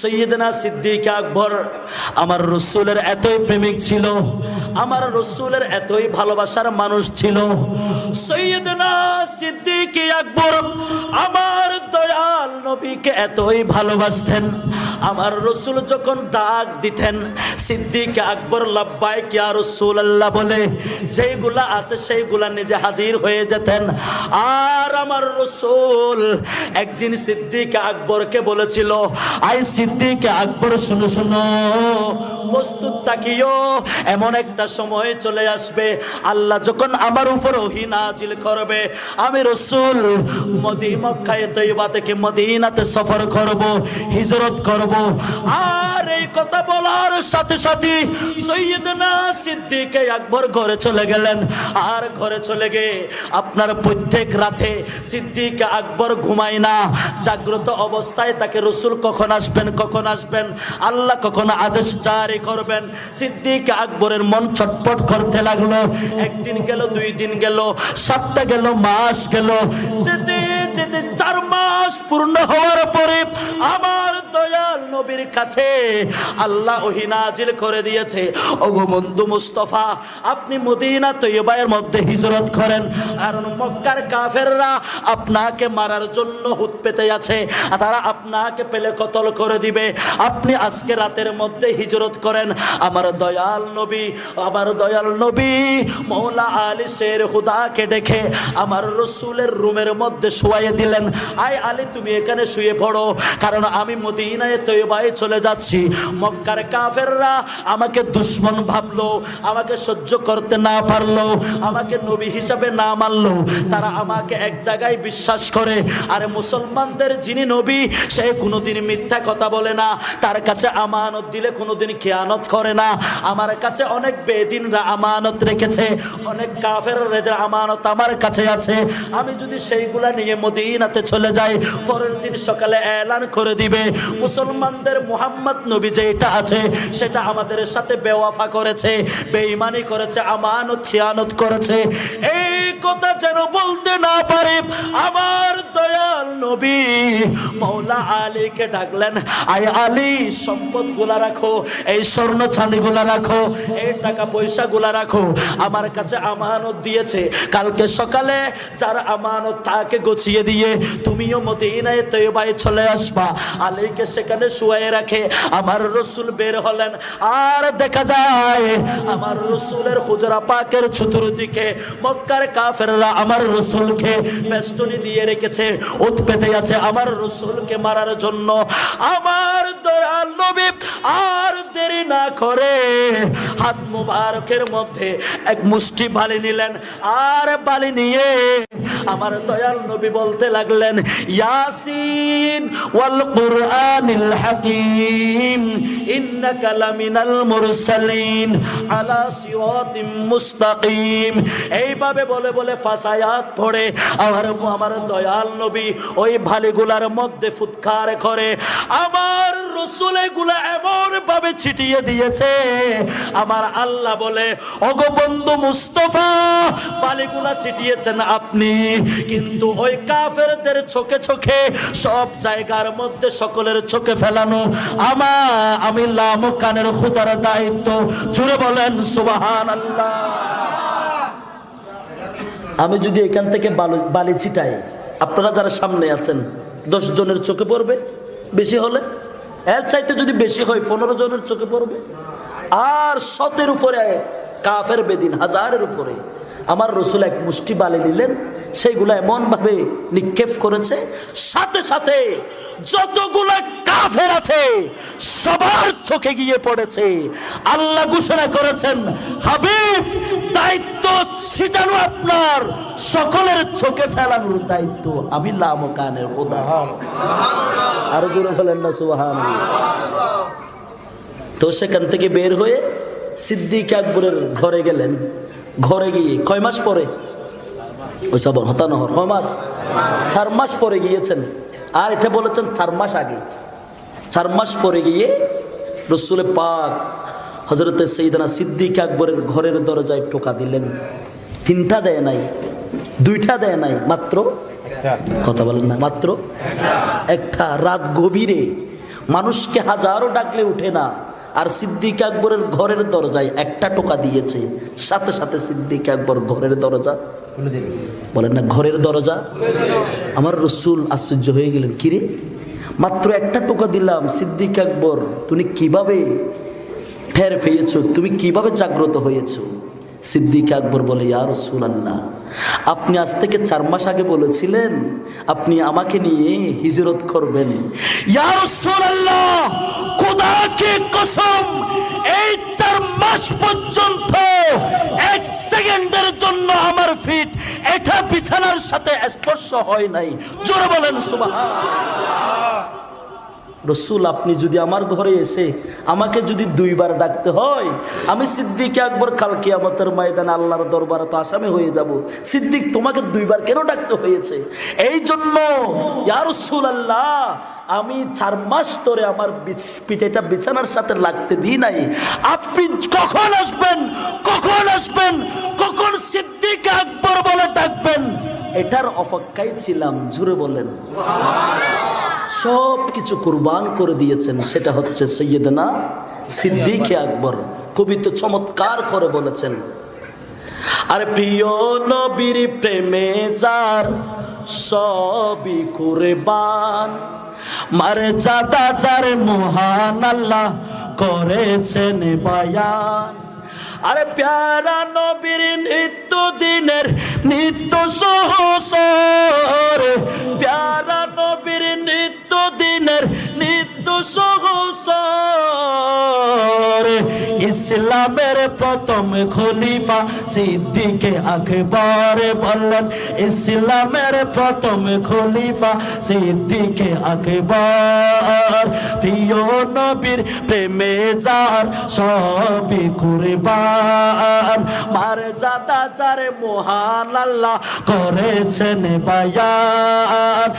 সৈয়দনা সিদ্দিক আকবর, আমার রসুলের এতই প্রেমিক ছিল, আমার রসুলের এতই ভালোবাসার মানুষ ছিল। সৈয়দনা সিদ্দিক আকবর, আমার দয়াল নবীকে এতই ভালোবাসতেন। আমার রসুল যখন ডাক দিতেন, সিদ্দিক আকবর লাব্বাই কিয়া রসুল আল্লাহ বলে, যেইগুলা আছে সেইগুলা নিজে হাজির হয়ে যেতেন। আর আমার রসুল একদিন সিদ্দিক আকবরকে বলেছিল, আই সিদ্দিক আকবর, শুনো শুনো, প্রস্তুত থাকিও, এমন একটা সময় চলে আসবে, আল্লাহ যখন আমার উপর ওহী নাজিল করবে, আমি রসুল মদি মক্কায় তৈবা থেকে মদিনাতে সফর করব, হিজরত করব। আর এই কথা বলার সাথে সাথে সৈয়দনা সিদ্দিকে আকবর ঘরে চলে গেলেন। আর ঘরে চলে গিয়ে আপনার প্রত্যেক রাতে সিদ্দিক আকবর ঘুমায় না। জাগ্রত অবস্থায় তাকে রসুল কখন আসবেন কখন আসবেন? আল্লাহ কখন আদেশ জারি করবেন? সিদ্দিক আকবরের মন ছটপট করতে লাগল। একদিন গেল, দুই দিন গেল সপ্তাহ গেল, মাস গেল। যেতে যেতে চার মাস পূর্ণ হওয়ার পরে আমার দয়াল নবীর কাছে আল্লাহ ওহি নাজিল করে দিয়েছে, ওগো বন্ধু মুস্তফা, আপনি মদিনা তৈবায়ের মধ্যে হিজরত করেন কারণ মক্কার কাফেররা আপনাকে মারার জন্য হুত পেতে আছে তারা আপনাকে পেলে কতল করে দিবে। আপনি আজকে রাতের মধ্যে হিজরত করেন, আমার দয়াল নবী, আমার দয়াল নবী মৌলা আলী শের হুদাকে ডেকে আমার রসুলের রুমের মধ্যে শুয়াইয়ে দিলেন, আয় আলী, তুমি এখানে শুয়ে পড়ো, কারণ আমি মদিনায় তৈবায় চলে যাচ্ছি। মক্কার কাফেররা আমাকে দুশ্মন ভাবলো, আমাকে সহ্য করতে না পারল, আমাকে নবী হিসাবে না মানলো। তারা আমাকে এক জায়গায় বিশ্বাস করে, আরে মুসলমানদের যিনি নবী, সে কোনোদিন মিথ্যা কথা বলে না। তার কাছে আমানত দিলে কোনোদিন খেয়ানত করে না। আমার কাছে অনেক বেদিনরা আমানত রেখেছে। অনেক কাফের রেদের আমানত আমার কাছে আছে। আমি যদি সেইগুলা নিয়ে মদিনাতে চলে যাই, পরের দিন সকালে এলান করে দিবে। মুসলমানদের মুহাম্মদ নবী যেটা আছে, সেটা আমাদের সাথে বেওয়াফা করেছে, বেঈমানি করেছে, আমানত খিয়ানত করেছে। এই কথা যেন বলতে না পারে। আমার দয়াল নবী মৌলা আলীকে ডাকলেন, আয় আলী, সম্পদগুলা রাখো, এই স্বর্ণ চাঁদি গুলা রাখো, এই টাকা পয়সা গুলা রাখো, আমার কাছে আমানত দিয়েছে। কালকে সকালে যার আমানত তাকে গছিয়ে দিয়ে তুমিও মদিনায় তৈবায় চলে আসবা। আলীকে সেখানে শুয়ে রাখে। আমার রসুল বের হলেন। আর দেখা যায়, আমার রসুলের হুজরা পাকের চতুর্দিকে মক্কার কাফেররা আমার রসুলকে বেষ্টনি দিয়ে রেখেছে উত পেতে আছে আমার রসুলকে মারার জন্য। আমার দয়াল নবী আর দেরি না করে হাত মুবারকের মধ্যে এক মুষ্টি বালি নিলেন, আর বালি নিয়ে আমার দয়াল নবী বলতে লাগলেন, ইয়াসিন ওয়াল কুরআনিল হাকিম, ইন্নাকা লামিনাল মুরসালিন আলা সিরাতিম মুস্তাকিম। এইভাবে বলে বলে ফাসায়াত পড়ে, আমার আমার দয়াল নবী ওই ভালিগুলার মধ্যে ফুৎকার করে, আমার রসুলে গুলা এমন ভাবে ছিটিয়ে দিয়েছে। আমার আল্লাহ বলে অগবন্ধু মুস্তফা বালিগুলা ছিটিয়েছেন আপনি। কিন্তু ওই কাফেরদের চোখে চোখে, সব জায়গার মধ্যে সকলের চোখে ফেলানো। আমা, আমি লাম কানের খুদার দায়িত্ব। জুড়ে বলেন সুবাহান আল্লাহ আমি যদি এখান থেকে বালু- ছিটাই, আপনারা যারা সামনে আছেন, দশ জনের চোখে পড়বে, বেশি হলে? এর চাইতে যদি বেশি হয়, পনেরো জনের চোখে পড়বে? আর শতের উপরে, কাফের বেদিন, হাজারের উপরে। আমার রসুল এক মুষ্টি বালি নিলেন সেইগুলো এমনভাবে নিক্ষেপ করেছে সাথে সাথে যতগুলো কাফের আছে সবার চোখে গিয়ে পড়েছে। আল্লাহ ঘোষণা করেছেন হাবিব দায়িত্ব ছিটানো আপনার সকলের চোখে ফেলানোর দায়িত্ব আমি লাম কানের খোদা আরও জোরে ফেলেন না সুবাহান তো সেখান থেকে বের হয়ে সিদ্দিক আকবরের ঘরে গেলেন। ঘরে গিয়ে, কয় মাস পরে? ওই সব হতানহর কয় মাস? চার মাস পরে গিয়েছেন। আর এটা বলেছেন চার মাস আগে। চার মাস পরে গিয়ে রসুলে পাক হজরত সৈদানা সিদ্দিক আকবরের ঘরের দরজায় টোকা দিলেন। তিনটা দেয় নাই, দুইটা দেয় নাই, মাত্র? কথা বলেন না, মাত্র? একটা রাত গভীরে মানুষকে হাজারো ডাকলে উঠে না। আর সিদ্দিক আকবরের ঘরের দরজায় একটা টোকা দিয়েছে। সাথে সাথে সিদ্দিক আকবর ঘরের দরজা। বলেন না, ঘরের দরজা? আমার রসুল আশ্চর্য হয়ে গেলেন, কিরে? মাত্র একটা টোকা দিলাম, সিদ্দিক আকবর, তুমি কীভাবে ফের পেয়েছ তুমি কীভাবে জাগ্রত হয়েছো? সিদ্দিক আকবর বলে, ইয়া রসুল আপনি আজ থেকে চার মাস আগে বলেছিলেন, আপনি আমাকে নিয়ে হিজরত করবেন। ইয়া রসুল আল্লাহ খোদাকে কসম, এই চার মাস পর্যন্ত এক সেকেন্ডের জন্য আমার ফিট, এটা বিছানার সাথে স্পর্শ হয় নাই। জোরে বলেন সুবহান রসুল, আপনি যদি আমার ঘরে এসে আমাকে যদি দুইবার ডাকতে হয়, আমি সিদ্দিক আকবর কালকে আমাদের ময়দানে আল্লাহর দরবারে তো আসামি হয়ে যাব। সিদ্দিক, তোমাকে দুইবার কেন ডাকতে হয়েছে? এই জন্য ইয়া রসুল আল্লাহ আমি চার মাস ধরে আমার পিঠেটা বিছানার সাথে লাগতে দিই নাই। আপনি কখন আসবেন কখন আসবেন, কখন সিদ্দিক আকবর বলে ডাকবেন, এটার অপেক্ষায় ছিলাম জুড়ে বলেন। সব কিছু কুরবান করে দিয়েছেন, সেটা হচ্ছে সৈয়দনা সিদ্দিকে আকবর। কবি তো চমৎকার করে বলেছেন, আর প্রিয় নবীর প্রেমে যার সবই কুরবান, মারে জাদা যার মহান আল্লাহ করেছেন বায়ান। আরে প্যারা নবীর নিত্য দিনের, নিত্য সহসর, প্যারা নবীর নিত্য দিনের নিত্য সহসর ইসলামের প্রথম খলিফা সিদ্দিকে আকবর বললেন, ইসলামের প্রথম খলিফা সিদ্দিকে আকবর। প্রিয় নবীর প্রেমে যার সবই কুরবান। মার জাদা যারে মহান আল্লাহ করেছেন বায়ান।